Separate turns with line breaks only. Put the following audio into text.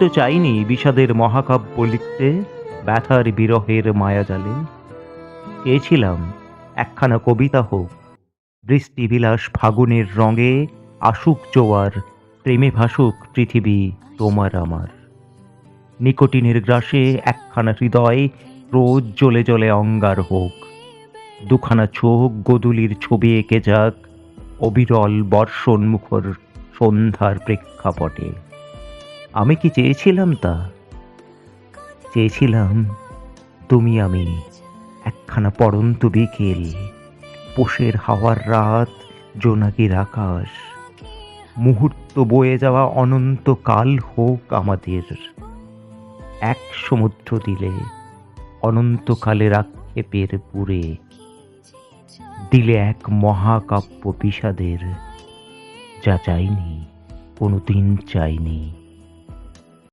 তো চাইনি বিষাদের মহাকাব্য লিখতে ব্যথার বিরহের মায়াজালে। চেয়েছিলাম একখানা কবিতা হোক বৃষ্টিবিলাস ফাগুনের রঙে আসুক জোয়ার, প্রেমে ভাসুক পৃথিবী তোমার আমার। নিকোটিনের গ্রাসে একখানা হৃদয় রোজ জ্বলে জ্বলে অঙ্গার হোক। দুখানা চোখ গোদুলির ছবি এঁকে যাক, অবিরল বর্ষণ মুখর সন্ধ্যার প্রেক্ষাপটে। আমি কি চেয়েছিলাম তা? চেয়েছিলাম তুমি আমি একখানা পড়ন্ত বিকেল, পোষের হাওয়ার রাত, জোনাকির আকাশ, মুহূর্ত বয়ে যাওয়া অনন্ত কাল হোক আমাদের। এক সমুদ্র দিলে অনন্তকালের আক্ষেপের পুরে, দিলে এক মহাকাব্য বিষাদের, যা চাইনি, কোনোদিন চাইনি।